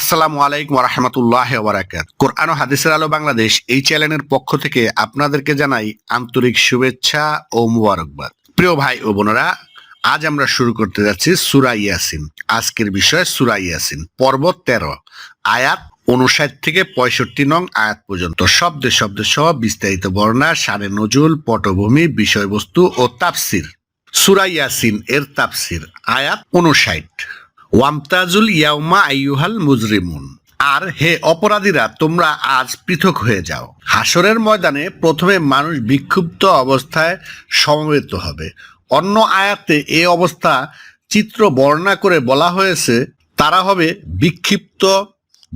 আসসালামু আলাইকুম রহমতুল্লাহ ওবরাকাত কোরআন ও হাদিসের আলো বাংলাদেশ এই চ্যানেলের পক্ষ থেকে আপনাদেরকে জানাই আন্তরিক শুভেচ্ছা ও মুবারকবাদ। প্রিয় ভাই ও বোনেরা, আজ আমরা শুরু করতে যাচ্ছি সুরা ইয়াসিন। আজকের বিষয় সুরা ইয়াসিন, পর্ব তেরো, আয়াত উনষাট থেকে পঁয়ষট্টি নং আয়াত পর্যন্ত। শব্দে শব্দে সহ বিস্তারিত বর্ণনা সারে নজুল, পটভূমি, বিষয়বস্তু ও তাফসির। সুরা ইয়াসিন এর তাফসির, আয়াত উনষাট ওয়ামতাজুল ইয়াউমা আইয়ুহাল মুজরিমুন। আর হে অপরাধীরা, তোমরা আজ পৃথক হয়ে যাও। হাসরের ময়দানে প্রথমে মানুষ বিক্ষুব্ধ অবস্থায় সমবেত হবে। অন্য আয়াতে এ অবস্থা চিত্র বর্ণনা করে বলা হয়েছে, তারা হবে বিক্ষিপ্ত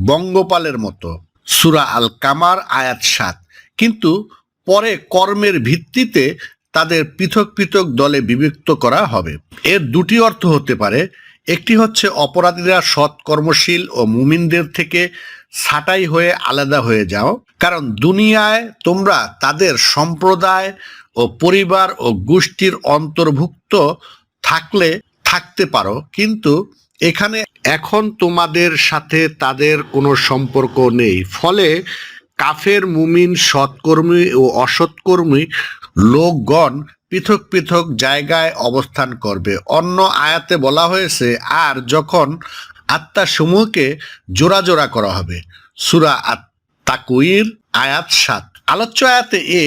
বঙ্গপালের মতো। সুরা আল কামার আয়াত সাত। কিন্তু পরে কর্মের ভিত্তিতে তাদের পৃথক পৃথক দলে বিভক্ত করা হবে। এর দুটি অর্থ হতে পারে একটি হচ্ছে অপরাধীরা সৎ কর্মশীল ও মুমিনদের থেকে ছাঁটাই হয়ে আলাদা হয়ে যাও। কারণ দুনিয়ায় তোমরা তাদের সম্প্রদায় ও পরিবার ও গোষ্ঠীর অন্তর্ভুক্ত থাকলে, থাকতে পারো। কিন্তু এখানে এখন তোমাদের সাথে তাদের কোনো সম্পর্ক নেই। ফলে কাফের, মুমিন, সৎকর্মী ও অসৎকর্মী লোকগণ পৃথক পৃথক জায়গায় অবস্থান করবে। অন্য আয়াতে বলা হয়েছে, আর যখন আত্মাসমূহকে জোড়া জোড়া করা হবে। সুরা আত্মাকুইর আয়াত সাত। আলোচ্য আয়াতে এ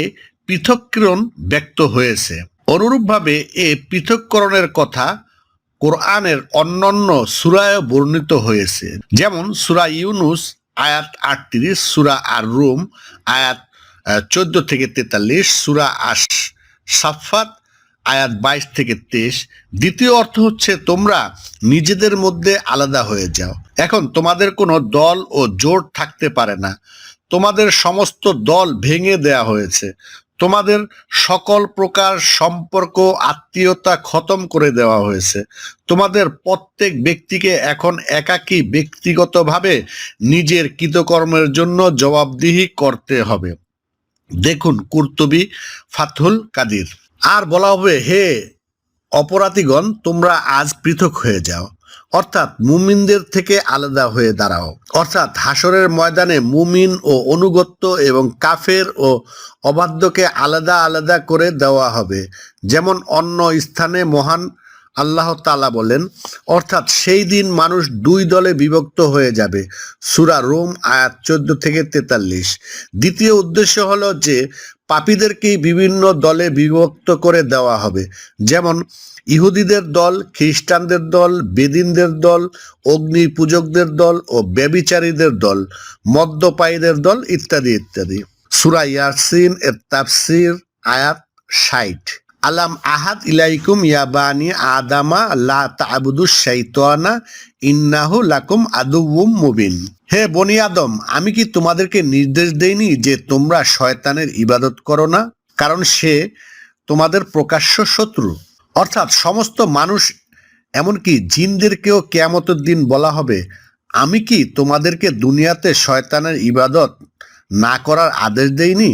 পৃথককরণ ব্যক্ত হয়েছে। অনুরূপভাবে এ পৃথককরণের কথা কোরআনের অন্যান্য সুরায় বর্ণিত হয়েছে। যেমন সুরা ইউনুস আয়াত আটত্রিশ, সুরা আর রুম আয়াত চোদ্দ থেকে তেতাল্লিশ, সুরা আশ সাফাত, আয়াত বাইশ থেকে তেইশ। দ্বিতীয় অর্থ হচ্ছে তোমরা নিজেদের মধ্যে আলাদা হয়ে যাও। এখন তোমাদের কোনো দল ও জোট থাকতে পারে না। তোমাদের সমস্ত দল ভেঙে দেয়া হয়েছে। তোমাদের সকল প্রকার সম্পর্ক, আত্মীয়তা খতম করে দেওয়া হয়েছে। তোমাদের প্রত্যেক ব্যক্তিকে এখন একাকী ব্যক্তিগতভাবে নিজের কৃতকর্মের জন্য জবাবদিহি করতে হবে। দেখুন কুর্তুবি ফাথুল কাদির। আর বলা হবে, হে অপরাধীগণ, তোমরা আজ পৃথক হয়ে যাও। অর্থাৎ মুমিনদের থেকে আলাদা হয়ে দাঁড়াও। অর্থাৎ হাসরের ময়দানে মুমিন ও অনুগত্য এবং কাফের ও অবাধ্যকে আলাদা আলাদা করে দেওয়া হবে। যেমন অন্য স্থানে মহান আল্লাহ তালা বলেন, অর্থাৎ সেই দিন মানুষ দুই দলে বিভক্ত হয়ে যাবে। সুরা রোম, আয়াত চোদ্দ থেকে তেতাল্লিশ। দ্বিতীয় উদ্দেশ্য হলো যে, পাপীদেরকেই বিভিন্ন দলে বিভক্ত করে দেওয়া হবে। যেমন, ইহুদিদের দল, খ্রিস্টানদের দল, বেদিনদের দল, অগ্নি পূজকদের দল ও ব্যবিচারীদের দল, মদ্যপায়ীদের দল ইত্যাদি ইত্যাদি। সুরা ইয়াসিন এর তাফসির, আয়াত ষাট। আলাম আহাদ ইলাইকুম ইয়াবানি আদামা, লা তাবুদু শাইতানা, ইন্নাহু লাকুম আদুউম মুবিন। হে বনি আদম, আমি কি তোমাদেরকে নির্দেশ দেইনি যে তোমরা শয়তানের ইবাদত করো না? কারণ সে তোমাদের প্রকাশ্য শত্রু। অর্থাৎ সমস্ত মানুষ, এমনকি জিনদেরকেও কেয়ামতের দিন বলা হবে, আমি কি তোমাদেরকে দুনিয়াতে শয়তানের ইবাদত না করার আদেশ দেইনি?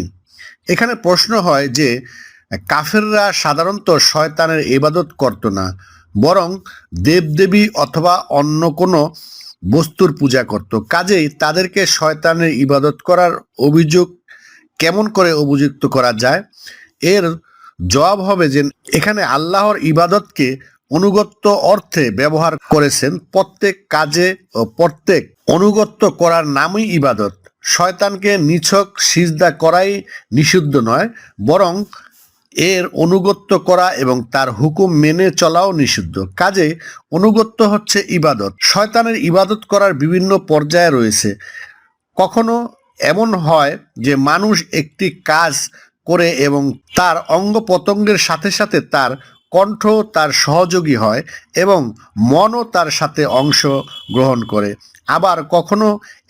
এখানে প্রশ্ন হয় যে কাফেররা সাধারণত শয়তানের ইবাদত করত না, বরং দেবদেবী অথবা অন্য কোনো বস্তুর পূজা করত। কাজেই তাদেরকে শয়তানের ইবাদত করার অভিযোগ কেমন করে অভিযুক্ত করা যায়? এর জবাব হবে যে এখানে আল্লাহর ইবাদতকে অনুগত্য অর্থে ব্যবহার করেছেন। প্রত্যেক কাজে ও প্রত্যেক অনুগত্য করার নামই ইবাদত। শয়তানকে নিছক সিজদা করাই নিষিদ্ধ নয়, বরং এর অনুগত্য করা এবং তার হুকুম মেনে চলাও নিষিদ্ধ। কাজে অনুগত্য হচ্ছে ইবাদত। শয়তানের ইবাদত করার বিভিন্ন পর্যায়ে রয়েছে। কখনো এমন হয় যে মানুষ একটি কাজ করে এবং তার অঙ্গ প্রত্যঙ্গের সাথে সাথে তার কণ্ঠ তার সহযোগী হয় এবং মনও তার সাথে অংশ গ্রহণ করে। আবার কখনো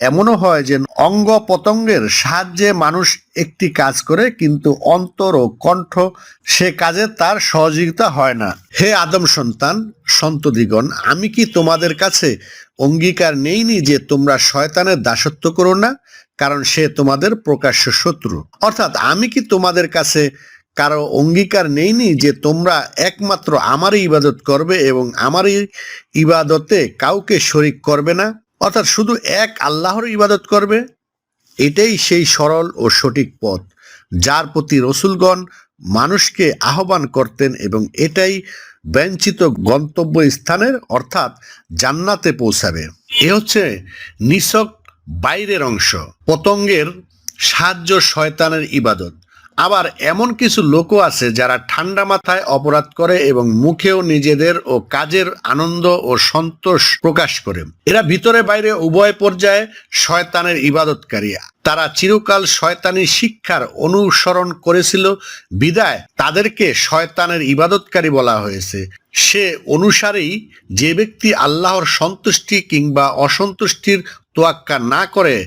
এমনও হয় যে অঙ্গ প্রত্যঙ্গের সাহায্যে মানুষ একটি কাজ করে, কিন্তু অন্তর ও কণ্ঠ সে কাজে তার সহযোগিতা হয় না। হে আদম সন্তান সন্তদিগণ আমি কি তোমাদের কাছে অঙ্গীকার নেইনি যে তোমরা শয়তানের দাসত্ব করো না? কারণ সে তোমাদের প্রকাশ্য শত্রু। অর্থাৎ আমি কি তোমাদের কাছে কারও অঙ্গীকার নেইনি যে তোমরা একমাত্র আমারই ইবাদত করবে এবং আমারই ইবাদতে কাউকে শরিক করবে না? অর্থাৎ শুধু এক আল্লাহর ইবাদত করবে? এটাই সেই সরল ও সঠিক পথ, যার প্রতি রসুলগণ মানুষকে আহ্বান করতেন এবং এটাই ব্যঞ্চিত গন্তব্য স্থানের অর্থাৎ জান্নাতে পৌঁছাবে। এ হচ্ছে নিছক বাইরের অংশ, পতঙ্গের সাহায্য শয়তানের ইবাদত। আবার এমন কিছু লোকও আছে যারা ঠান্ডা মাথায় অপরাধ করে এবং মুখেও নিজেদের ও কাজের আনন্দ ও সন্তোষ প্রকাশ করে। এরা ভিতরে বাইরে উভয় পর্যায়ে শয়তানের ইবাদতকারী। তারা চিরকাল শয়তানি শিক্ষার অনুসরণ করেছিল। বিদায় তাদেরকে শয়তানের ইবাদতকারী বলা হয়েছে। সে অনুসারেই যে ব্যক্তি আল্লাহর সন্তুষ্টি কিংবা অসন্তুষ্টির তোয়াক্কা না করে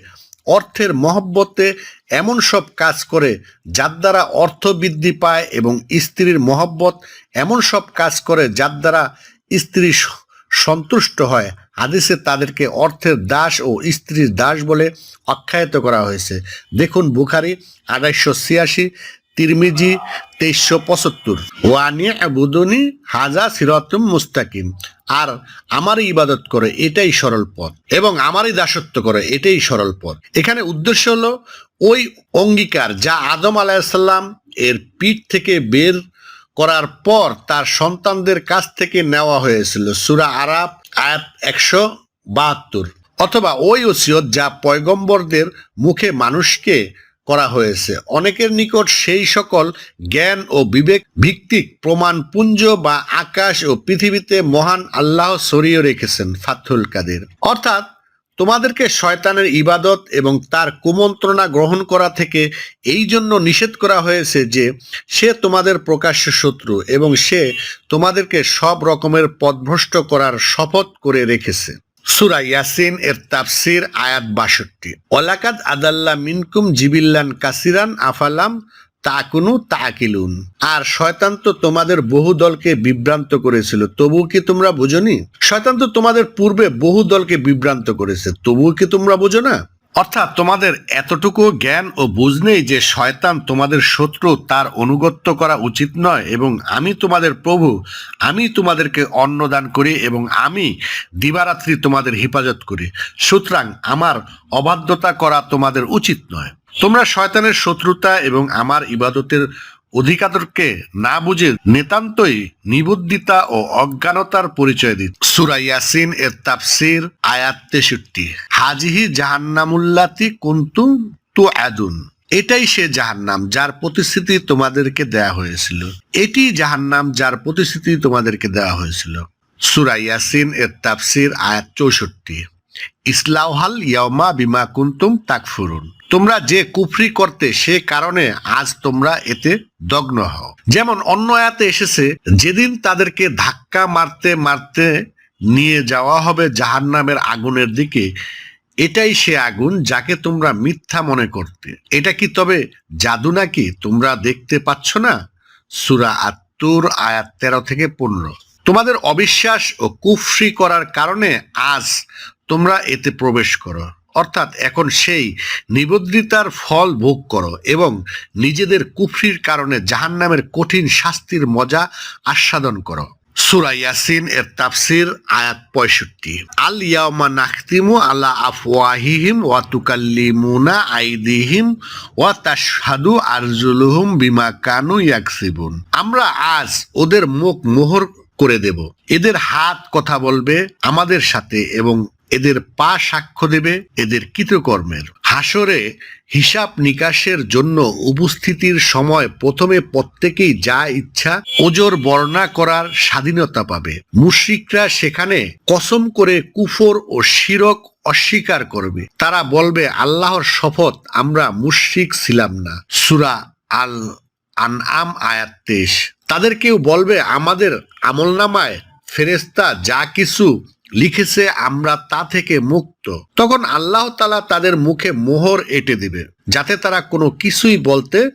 অর্থের মহব্বতে এমন সব কাজ করে যার দ্বারা অর্থ বৃদ্ধি পায় এবং স্ত্রীর মহব্বত এমন সব কাজ করে যার দ্বারা স্ত্রী সন্তুষ্ট হয়। হাদিসে তাদেরকে অর্থের দাস ও স্ত্রীর দাস বলে আখ্যায়িত করা হয়েছে। দেখুন বুখারি আড়াইশো ছিয়াশি তিরমিজি তেইশশো পঁচাত্তর। ওয়ানি আবুদনি হাজা সিরাতুম মুস্তাকিম। আর আমারই ইবাদত করে এটাই সরল পথ এবং আমারই দাসত্ব করে এটাই সরল পথ। এখানে উদ্দেশ্য হলো ওই অঙ্গীকার যা আদম আলাইসাল্লাম এর পিঠ থেকে বের করার পর তার সন্তানদের কাছ থেকে নেওয়া হয়েছিল। সুরা আরাব আয়াত একশো বাহাত্তর। অথবা ওই ওসিয়ত যা পয়গম্বরদের মুখে মানুষকে করা হয়েছে। অনেকের নিকট সেই সকল জ্ঞান ও বিবেক ভিত্তিক প্রমাণ পুঞ্জ বা আকাশ ও পৃথিবীতে মহান আল্লাহ সরিয়ে রেখেছেন ফাথুল কাদের। অর্থাৎ তোমাদেরকে শয়তানের ইবাদত এবং তার কুমন্ত্রণা গ্রহণ করা থেকে এই জন্য নিষেধ করা হয়েছে যে সে তোমাদের প্রকাশ্য শত্রু এবং সে তোমাদেরকে সব রকমের পথভ্রষ্ট করার শপথ করে রেখেছে। সুরা ইয়াসিন এর তাফসির আয়াত বাষট্টি। ওলাকাত আদাল্লা মিনকুম জিবিল্লান কাসিরান আফালাম তাকুনু তাকিলুন। আর শয়তান তো তোমাদের বহু দলকে বিভ্রান্ত করেছিল, তবুও কি তোমরা বোঝনি? শয়তান তো তোমাদের পূর্বে বহু দলকে বিভ্রান্ত করেছে, তবুও কি তোমরা বোঝো না? অর্থাৎ তোমাদের এতটুকু জ্ঞান ও বুঝ নেই যে শয়তান তোমাদের শত্রু, তার অনুগত্য করা উচিত নয় এবং আমি তোমাদের প্রভু, আমি তোমাদেরকে অন্ন দান করি এবং আমি দিবারাত্রি তোমাদের হেফাজত করি। সুতরাং আমার অবাধ্যতা করা তোমাদের উচিত নয়। তোমরা শয়তানের শত্রুতা এবং আমার ইবাদতের অধিকারকে না বুঝে নিতান্তই নিবুদ্দিতা ও অজ্ঞানতার পরিচয় দিচ্ছে সুরা ইয়াসিন এর তাফসির আয়াত তেষট্টি, হাজিহি জাহান্নামুল্লাতি কুন্তুম তু আদুন এটাই সে জাহান্নাম যার প্রতিশ্রুতি তোমাদেরকে দেয়া হয়েছিল। এটি জাহান্নাম যার প্রতিশ্রুতি তোমাদেরকে দেওয়া হয়েছিল। সুরা ইয়াসিন এর তাফসির আয়াত চৌষট্টি ইসলাহাল ইয়ামা বিমা কুন্তুম তাকফুরুন। তোমরা যে কুফরি করতে সে কারণে আজ তোমরা এতে দগ্ন হও। যেমন অন্য আয়াতে এসেছে, যেদিন তাদেরকে ধাক্কা মারতে মারতে নিয়ে যাওয়া হবে জাহান্নামের আগুনের দিকে, এটাই সে আগুন যাকে তোমরা মিথ্যা মনে করতে। এটা কি তবে জাদু নাকি? তোমরা দেখতে পাচ্ছ না? সুরা আত্মুর আয়াত তেরো থেকে পনেরো। তোমাদের অবিশ্বাস ও কুফরি করার কারণে আজ তোমরা এতে প্রবেশ করো। অর্থাৎ এখন সেই নিবদ্রিতার ফল ভোগ করো এবং নিজেদের কুফরির কারণে জাহান্নামের কঠিন শাস্তির মজা আস্বাদন করো। সুরা ইয়াসিন এর তাফসির আয়াত পঁয়ষট্টি। আল ইয়ামা নাখতিমু আলা আফওয়াহিহিম ওয়া তুকাল্লিমুনা আইদিহিম ওয়া তাশহাদু আরজুলুহুম বিমা কানু ইয়াকসিবুন। আমরা আজ ওদের মুখ মোহর করে দেব। এদের হাত কথা বলবে আমাদের সাথে এবং এদের পা সাক্ষ্য দেবে, এদের কৃতকর্মের। হাসরে হিসাব নিকাশের জন্য উপস্থিতির সময় প্রথমে প্রত্যেকেই যা ইচ্ছা ওজোর বর্ণনা করার স্বাধীনতা পাবে। মুশ্রিকরা সেখানে কসম করে কুফর ও শিরক অস্বীকার করবে। তারা বলবে, আল্লাহর শপথ, আমরা মুশ্রিক ছিলাম না। সুরা আল আনআম আয়াত তেইশ। তাদের কেউ বলবে, আমাদের আমলনামায় ফেরেস্তা যা কিছু লিখেছে, আমরা তা থেকে মুক্ত। তখন আল্লাহ তালা তাদের মুখে মোহর এঁটে দিবে, যাতে তারা কোনো কিছুই বলতে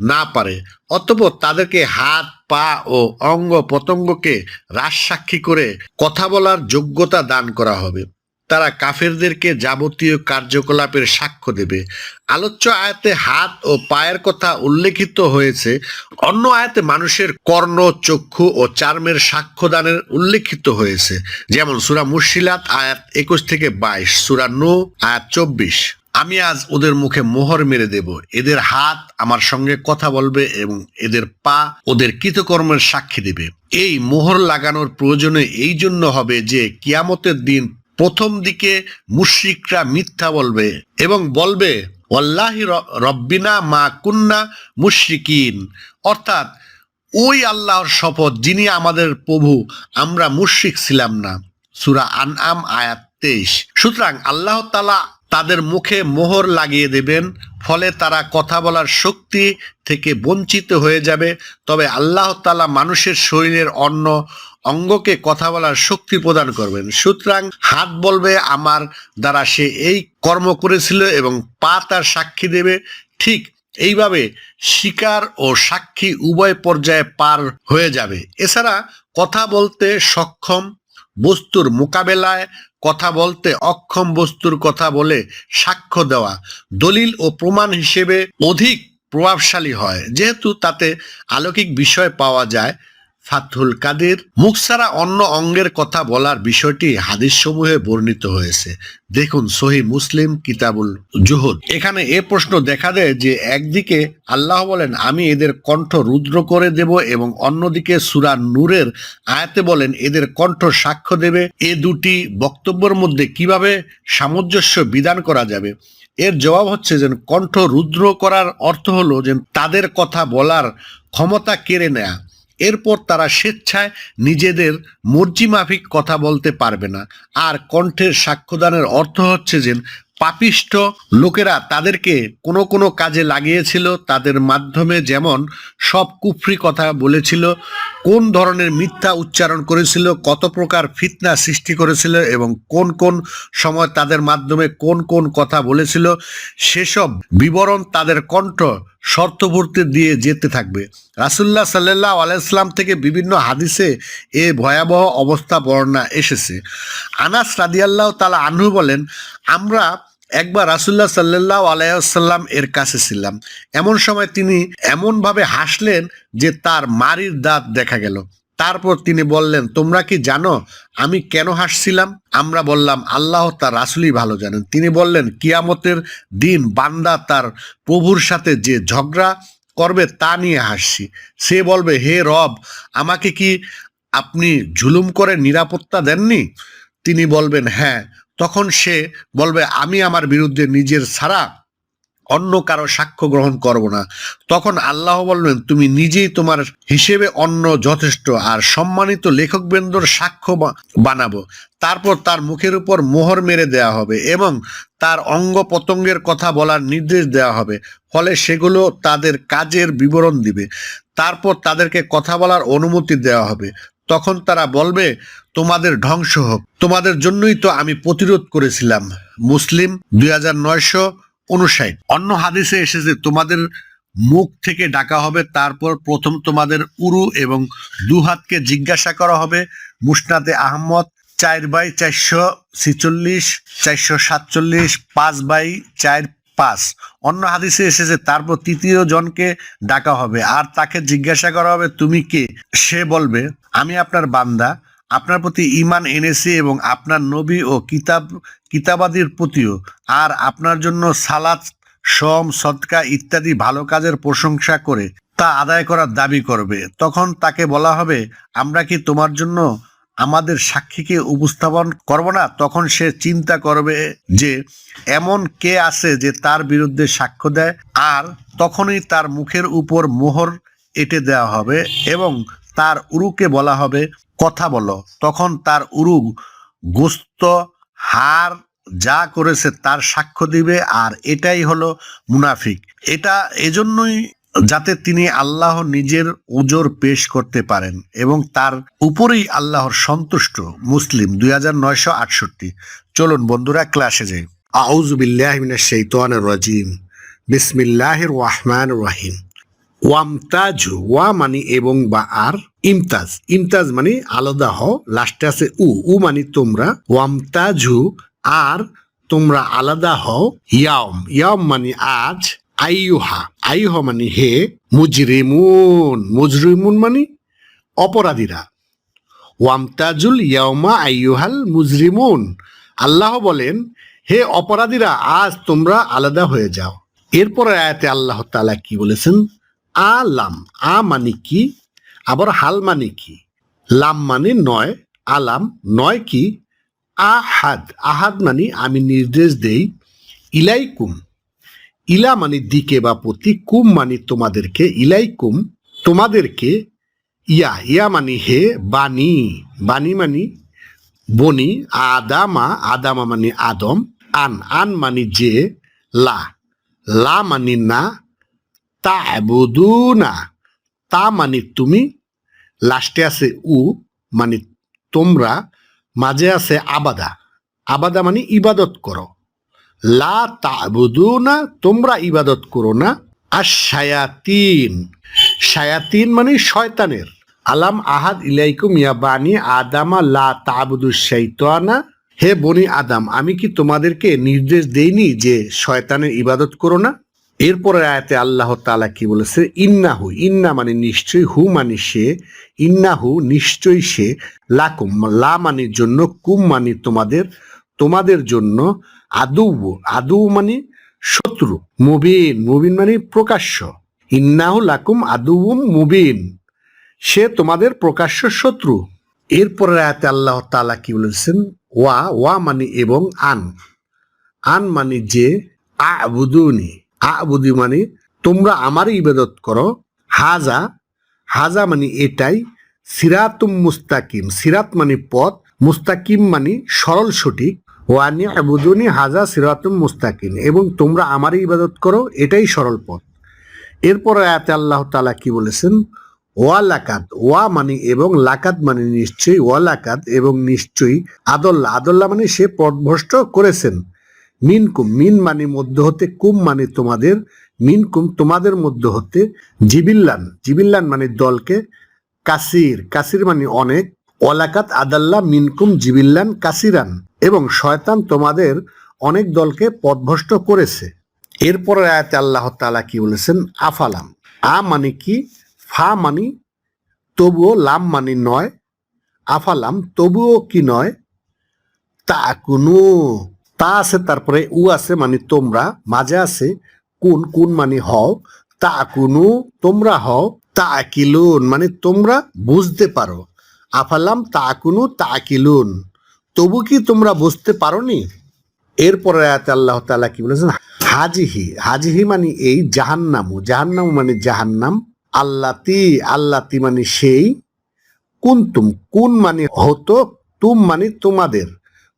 না পারে। অতপর তাদেরকে হাত, পা ও অঙ্গ পতঙ্গকে রাজসাক্ষী করে কথা বলার যোগ্যতা দান করা হবে। তারা কাফেরদেরকে যাবতীয় কার্যকলাপের সাক্ষ্য দেবে। আলোচ্য আয়াতে হাত ও পায়ের কথা উল্লেখিত হয়েছে। অন্য আয়াতে মানুষের কর্ণ, চক্ষু ও চার্মের সাক্ষ্যদানের উল্লেখিত হয়েছে। যেমন সুরা মুর্শিলাত আয়াত একুশ থেকে বাইশ, সুরা নো আয়াত চব্বিশ। আমি আজ ওদের মুখে মোহর মেরে দেব। এদের হাত আমার সঙ্গে কথা বলবে এবং এদের পা ওদের কৃতকর্মের সাক্ষী দেবে। এই মোহর লাগানোর প্রয়োজনে এই জন্য হবে যে কিয়ামতের দিন প্রথম দিকে মুশরিকরা মিথ্যা বলবে এবং বলবে, ওয়াল্লাহি র- রব্বিনা মা কুন্না মুশরিকিন। অর্থাৎ, ওই আল্লাহর শপথ যিনি আমাদের প্রভু, আমরা মুশরিক ছিলাম না। সুরা আনআম, আয়াত তেইশ। সুতরাং আল্লাহ তালা তাদের মুখে মোহর লাগিয়ে দেবেন, ফলে তারা কথা বলার শক্তি থেকে বঞ্চিত হয়ে যাবে। তবে আল্লাহ তালা মানুষের শরীরের অন্য অঙ্গকে কথা বলার শক্তি প্রদান করবেন। সুতরাং হাত বলবে আমার দ্বারা সে এই কর্ম করেছিল এবং পা তার সাক্ষী দেবে। ঠিক এইভাবে শিকার ও সাক্ষী উভয় পর্যায়ে পার হয়ে যাবে। এছাড়া কথা বলতে সক্ষম বস্তুর মোকাবেলায় কথা বলতে অক্ষম বস্তুর কথা বলে সাক্ষ্য দেওয়া দলিল ও প্রমাণ হিসেবে অধিক প্রভাবশালী হয়। যেহেতু তাতে আলৌকিক বিষয় পাওয়া যায় ফাতহুল কাদের, মুখ ছাড়া অন্য অঙ্গের কথা বলার বিষয়টি হাদিস সমূহে বর্ণিত হয়েছে। দেখুন সহি মুসলিম কিতাবুল জুহুদ। এখানে এ প্রশ্ন দেখা দেয় যে, একদিকে আল্লাহ বলেন, আমি এদের কণ্ঠ রুদ্র করে দেব এবং অন্যদিকে সুরা নূরের আয়াতে বলেন, এদের কণ্ঠ সাক্ষ্য দেবে। এ দুটি বক্তব্যের মধ্যে কীভাবে সামঞ্জস্য বিধান করা যাবে? এর জবাব হচ্ছে যে, কণ্ঠ রুদ্র করার অর্থ হলো যে, তাদের কথা বলার ক্ষমতা কেড়ে নেয়া। এরপর তারা স্বেচ্ছায় নিজেদের মর্জি মাফিক কথা বলতে পারবে না। আর কণ্ঠের সাক্ষ্যদানের অর্থ হচ্ছে যে, পাপিষ্ট লোকেরা তাদেরকে কোনো কোনো কাজে লাগিয়েছিল, তাদের মাধ্যমে যেমন সব কুফরি কথা বলেছিল, কোন ধরনের মিথ্যা উচ্চারণ করেছিল, কত প্রকার ফিতনা সৃষ্টি করেছিল এবং কোন কোন সময় তাদের মাধ্যমে কোন কোন কথা বলেছিল, সেসব বিবরণ তাদের কণ্ঠ শর্তভর্তি দিয়ে যেতে থাকবে। রাসুল্লাহ সাল্লাহ আলাইসলাম থেকে বিভিন্ন হাদিসে এ ভয়াবহ অবস্থা বর্ণনা এসেছে। আনাস রাদিয়াল্লাহ তালা আনহু বলেন, আমরা একবার রাসুল্লাহ সাল্লাহ আলাইসাল্লাম এর কাছে ছিলাম। এমন সময় তিনি এমনভাবে হাসলেন যে তার মারির দাঁত দেখা গেল। তারপর তিনি বললেন, তোমরা কি জানো, আমি কেন হাসছিলাম? আমরা বললাম, আল্লাহ তার রাসুলই ভালো জানেন। তিনি বললেন, কিয়ামতের দিন বান্দা তার প্রভুর সাথে যে ঝগড়া করবে তা নিয়ে হাসছি। সে বলবে, হে রব, আমাকে কি আপনি ঝুলুম করে নিরাপত্তা দেননি? তিনি বলবেন হ্যাঁ। তখন সে বলবে, আমি আমার বিরুদ্ধে নিজের ছাড়া অন্য কারও সাক্ষ্য গ্রহণ করব না। তখন আল্লাহ বলবেন, তুমি নিজেই তোমার হিসেবে অন্য যথেষ্ট আর সম্মানিত লেখকবৃন্দর সাক্ষ্য বানাবো। তারপর তার মুখের উপর মোহর মেরে দেওয়া হবে এবং তার অঙ্গ পতঙ্গের কথা বলার নির্দেশ দেওয়া হবে। ফলে সেগুলো তাদের কাজের বিবরণ দিবে। তারপর তাদেরকে কথা বলার অনুমতি দেওয়া হবে। তখন তারা বলবে, তোমাদের ধ্বংস হোক। তোমাদের জন্যই তো আমি প্রতিরোধ করেছিলাম। মুসলিম দুই হাজার নয়শো উনষাট অন্য হাদিসে এসেছে তোমাদের মুখ থেকে ডাকা হবে, তারপর প্রথম তোমাদের উরু এবং দু হাতকে জিজ্ঞাসা করা হবে মুসনাদে আহমদ, চার বাই চারশো ছিচল্লিশ, চারশো সাতচল্লিশ, পাঁচ বাই চার পাঁচ। অন্য হাদিসে এসেছে তারপর তৃতীয় জনকে ডাকা হবে, আর তাকে জিজ্ঞাসা করা হবে, তুমি কে? সে বলবে, আমি আপনার বান্দা। আপনার প্রতি ইমান এনেছি এবং আপনার নবী ও কিতাব, কিতাবাদির প্রতিও। আর আপনার জন্য সালাত সম সৎকা ইত্যাদি ভালো কাজের প্রশংসা করে তা আদায় করার দাবি করবে। তখন তাকে বলা হবে, আমরা কি তোমার জন্য আমাদের সাক্ষীকে উপস্থাপন করব না? তখন সে চিন্তা করবে যে, এমন কে আছে যে তার বিরুদ্ধে সাক্ষ্য দেয়? আর তখনই তার মুখের উপর মোহর এটে দেওয়া হবে এবং তার উরুকে বলা হবে কথা বলো। তখন তার উরু গোস্ত হার যা করেছে তার সাক্ষ্য দিবে আর এটাই হলো মুনাফিক। এটা এজন্যই যাতে তিনি আল্লাহ নিজের ওজোর পেশ করতে পারেন এবং তার উপরেই আল্লাহর সন্তুষ্ট মুসলিম দুই হাজার নয়শো আটষট্টি। চলুন বন্ধুরা, ক্লাসে যাই। আউজ বিল্লাহ রাজিম। বিসমিল্লাহির রহমান রহিম। ওয়ামতাজ ওয়া মানে এবং বা আর ইমতাজ ইমতাজ মানে আলাদা হ লাস্টে আছে উ উ মানে তোমরা, ওয়ামতাজু, আর তোমরা আলাদা হও ইয়াম ইয়াম মানে আজ, আইয়ুহা আইয়ুহা মানে হে, মুজরিমুন মুজরিমুন মানে অপরাধীরা। ওয়ামতাজুল ইয়ামা আইয়ুহাল মুজরিমুন, আল্লাহ বলেন, হে অপরাধীরা, আজ তোমরা আলাদা হয়ে যাও। এরপরে আয়াতে আল্লাহ তাআলা কি বলেছেন? আলাম, আ মানে কি? আবার হাল মানে কি? লাম মানে নয়, আলাম নয় কি? আহাদ আহাদ মানে আমি নির্দেশ দেই ইলাইকুম। ইলা মানে দিকে বা প্রতি, কুম মানে তোমাদেরকে, ইলাইকুম তোমাদেরকে, ইয়া ইয়া মানে হে, বাণী। বাণী মানে বনি আদামা আদামা মানে আদম, আন আন মানে যে, লা। লা মানে না তা না তা মানে তুমি লাস্টে আছে উ মানে তোমরা, মাঝে আছে আবাদা। আবাদা মানে ইবাদত করো। লা তাবুদু না তোমরা ইবাদত করো না। আর শায়াতিন শায়াতিন মানে শয়তানের। আলাম আহাদ ইলাইকুম ইয়া বানি আদামা, লা তাবুদু শাইতানা। হে বনি আদাম, আমি কি তোমাদেরকে নির্দেশ দেইনি যে শয়তানের ইবাদত করো না? এরপরে আয়াতে আল্লাহ তাআলা কি বলেছে? ইন্নাহু, ইন্না মানে নিশ্চয়ই, হু মানে সে, ইন্নাহু নিশ্চয়ই সে, লাকুম, লা মানে জন্য, কুম মানে তোমাদের তোমাদের জন্য আদৌ আদৌ মানে শত্রু, মুবিন মুবিন মানে প্রকাশ্য, ইন্নাহু লাকুম আদুম মুবিন, সে তোমাদের প্রকাশ্য শত্রু। এরপরে আয়াতে আল্লাহ তাআলা কি বলেছেন? ওয়া ওয়া মানে এবং আন আন মানে যে, আবুদুনি আবুদি মানে তোমরা আমার ইবাদত করো। হাজা হাজা মানে এটাই, সিরাতুম মুস্তাকিম। সিরাত মানে পথ, মুস্তাকিম মানে সরল সঠিক। ওয়ানি আবুদুনি হাজা সিরাতুম মুস্তাকিম। এবং তোমরা আমারই ইবাদত করো, এটাই সরল পথ। এরপর আয়াতে আল্লাহ তালা কি বলেছেন? ওয়া লাকাত ওয়া মানে এবং লাকাত মানে নিশ্চয়ই, ওয়া লাকাত এবং নিশ্চয়ই আদল্লা। আদল্লা মানে সে পথভ্রষ্ট করেছেন। মিন কুম মিন মানে মধ্য হতে কুম মানে তোমাদের মিন কুম তোমাদের মধ্য হতে জিবিল্লান। জিবিল্লান মানে দলকে, কাসির কাসির মানে অনেক, ওয়ালাকাত আদাল্লা মিনকুম জিবিল্লান কাসিরান। এবং শয়তান তোমাদের অনেক দলকে পথভ্রষ্ট করেছে। এরপরে আয়াতে আল্লাহ তাআলা কি বলেছেন? আফালাম। আ মানে কি? ফা মানি, তবুও লাম মানি নয়। আফালাম, তবুও কি নয়? তা কোনো তা আছে, তারপরে উ আছে মানে তোমরা। মাঝে আছে, কোন কোন মানে হও। তা কোনো, তোমরা হও। তা কিলুন মানে তোমরা বুঝতে পারো। আফালাম তা কোনো, তা কিলুন তবু কি তোমরা বুঝতে পারো নি এরপরে আয়াতে আল্লাহ তাআলা কি বলেছেন? হাজিহি হাজিহি মানে এই জাহান্নামু। জাহান্নামু মানে জাহান্নাম। আল্লাতি আল্লাতি মানে সেই। কুন্তুম, কোন মানে হতো, তুম মানে তোমাদের।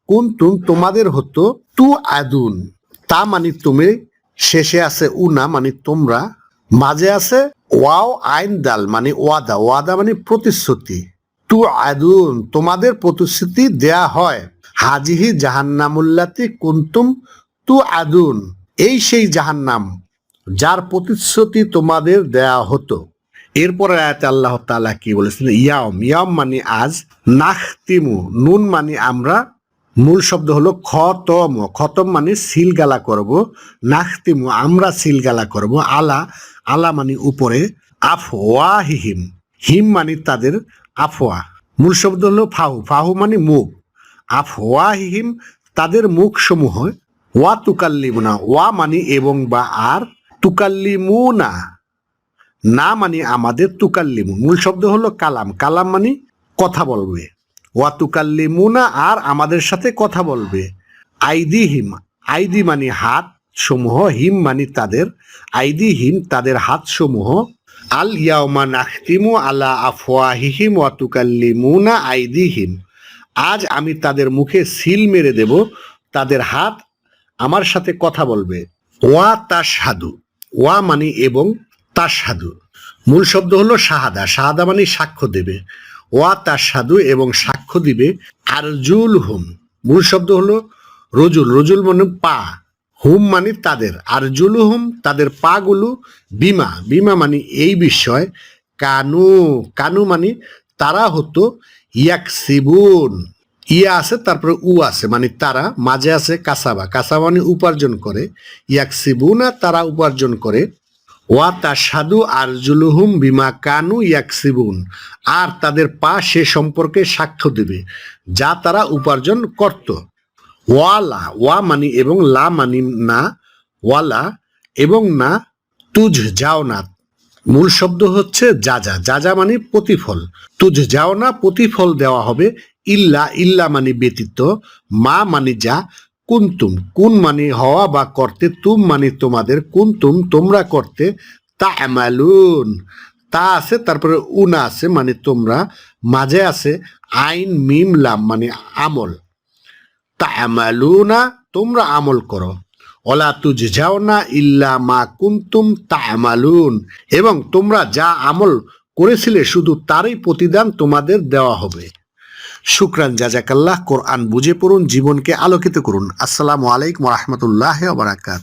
কুন্তুম তোমাদের হতো তু আদুন। তা মানে তুমি, শেষে আছে উনা মানে তোমরা, মাঝে আছে ওয়াও আইন দাল মানে ওয়াদা। ওয়াদা মানে প্রতিশ্রুতি। তু আদুন, তোমাদের প্রতিশ্রুতি দেয়া হয়। হাজিহি জাহান্নামুল্লাতি কুন্তুম তু আদুন। এই সেই জাহান্নাম, যার প্রতিশ্রুতি তোমাদের দেয়া হতো। এরপরে আয়াতে আল্লাহ তালা কি বলেছেন? ইয়াম ইয়াম মানে আজ, নাখতিমু, নুন মানে আমরা মূল শব্দ হলো খতম। খতম মানে সিলগালা করব। নাখতিমু, আমরা সিলগালা করব। আলা আলা মানে উপরে। আফওয়া হিহিম হিম মানে তাদের আফওয়া। মূল শব্দ হলো ফাহু। ফাহু মানে মুখ। আফওয়া হিহিম তাদের মুখ সমূহ ওয়া তুকাল্লিমুনা, ওয়া মানে এবং বা আর তুকাল্লিমুনা। না মানে আমাদের তুকাল্লিমু। মূল শব্দ হলো কালাম। কালাম মানে কথা বলবে। ওয়া তুকাল্লিমুনা আর আমাদের সাথে কথা বলবে। আইদি হিম আইদি মানে হাত সমূহ হিম মানে তাদের। আইদি হিম তাদের হাত সমূহ আল ইয়াউমা নাখতিমু আলা আফওয়াহিহিম ওয়া তুকাল্লিমুনা আইদিহিম। আজ আমি তাদের মুখে সিল মেরে দেব, তাদের হাত আমার সাথে কথা বলবে। ওয়া তাশহাদু ওয়া মানে এবং তাশহাদু। মূল শব্দ হলো শাহাদা। শাহাদা মানে সাক্ষ্য দেবে। ওয়া সাধু এবং সাক্ষ্য দিবে আরজুল হুম মূল শব্দ হলো রজুল। রজুল মানে পা। হুম মানে তাদের। আরজুল হুম তাদের পা পাগুলো বিমা। বিমা মানে এই বিষয়। কানু। কানু মানে তারা হতো ইয়াক ইয়াকসিবুন। ইয়া আছে, তারপরে উ আছে মানে তারা। মাঝে আছে কাসাবা। কাসাবা মানে উপার্জন করে। ইয়াক ইয়াকসিবুনা তারা উপার্জন করে। ওয়া তাসাদু আরজুলুহুম বিমা কানু ইয়াকসিবুন। আর তাদের পা সে সম্পর্কে সাক্ষ্য দেবে, যা তারা উপার্জন করত। ওয়ালা, ওয়া মানি এবং লা মানি না, ওয়ালা এবং না, তুজ যাও না। মূল শব্দ হচ্ছে যা যা যা যা মানে প্রতিফল। তুজ যাও না, প্রতিফল দেওয়া হবে, ইল্লা ইল্লা মানে ব্যতীত, মা মানে যা কুন্তুম, কুন মানে হওয়া বা করতে, তুম মানে তোমাদের, কুন্তুম তোমরা করতে তা আমালুন তা আছে, তারপরে উনা আছে মানে তোমরা, মাঝে আছে, আইন, মিম, লাম মানে আমল। তা আমালুনা তোমরা আমল করো। ওলা তুজ যাও না ইল্লা মা কুন্তুম তা আমালুন এবং তোমরা যা আমল করেছিলে, শুধু তারই প্রতিদান তোমাদের দেওয়া হবে। শুক্রান জাজাকাল্লাহ কোরআন বুঝে পড়ুন জীবনকে আলোকিত করুন। আসসালামু আলাইকুম রহমতুল্লাহ বারাকাত